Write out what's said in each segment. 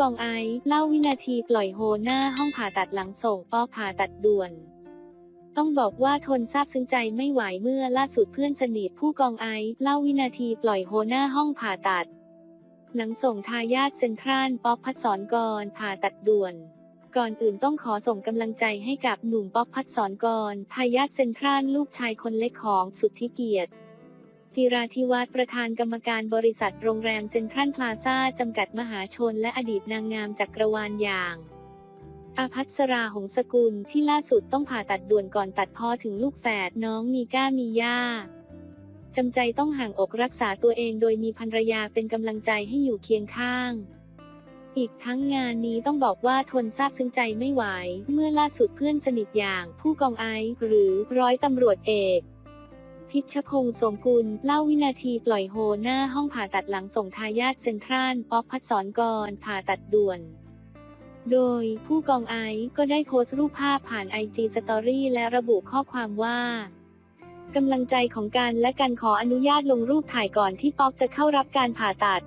กองไอเล่าวินาทีปล่อยโฮหน้าห้องผ่าตัดหลังส่งป๊อผ่าตัดด่วน ต้องบอกว่าทนซาบซึ้งใจไม่ไหวเมื่อล่าสุดเพื่อนสนิทผู้กองไอเล่าวินาทีปล่อยโฮหน้าห้องผ่าตัด หลังส่งทายาทเซ็นทรัลป๊อกพัดสอนกรผ่าตัดด่วนก่อนอื่นต้องขอส่งกำลังใจให้กับหนุ่มป๊อกพัดสอนกรทายาทเซ็นทรัลลูกชายคนเล็กของสุทธิเกียรติ จิราธิวัฒน์ประธานกรรมการบริษัทโรงแรมเซ็นทรัลพลาซ่าจำกัดมหาชนและอดีตนางงามจักรวาลอย่างอาพัสราหงสกุลที่ล่าสุดต้องผ่าตัดด่วนก่อนตัดพ่อถึงลูกแฝดน้องมีก้ามีย่าจำใจต้องห่างอกรักษาตัวเองโดยมีภรรยาเป็นกำลังใจให้อยู่เคียงข้าง อีกทั้งงานนี้ต้องบอกว่าทนซาบซึ้งใจไม่ไหว เมื่อล่าสุดเพื่อนสนิทอย่างผู้กองไอซ์หรือร้อยตำรวจเอก พิชพงศ์สมกุล เล่าวินาทีปล่อยโฮหน้าห้องผ่าตัดหลังส่งทายาทเซ็นทรัลออกพัดสอนกรผ่าตัดด่วน โดยผู้กองไอซ์ก็ได้โพสต์รูปภาพผ่านไอจีสตอรี่และระบุข้อความว่ากำลังใจของกันและกันขออนุญาตลงรูปถ่ายก่อนที่ป๊อกจะเข้ารับการผ่าตัด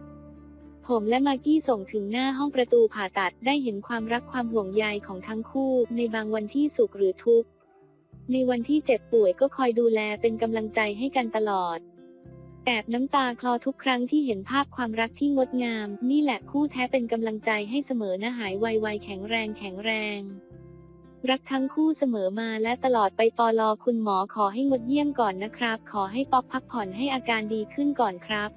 ผมและมากกี้ส่งถึงหน้าห้องประตูผ่าตัดได้เห็นความรักความห่วงใยของทั้งคู่ในบางวันที่สุขหรือทุกข์ ในวันที่เจ็บป่วยก็คอยดูแลเป็นกำลังใจให้กันตลอด แอบน้ำตาคลอทุกครั้งที่เห็นภาพความรักที่งดงาม นี่แหละคู่แท้เป็นกำลังใจให้เสมอนะหายไวๆแข็งแรงแข็งแรงรักทั้งคู่เสมอมาและตลอดไปปอลอคุณหมอขอให้งดเยี่ยมก่อนนะครับ ขอให้ป๊อกพักผ่อนให้อาการดีขึ้นก่อนครับ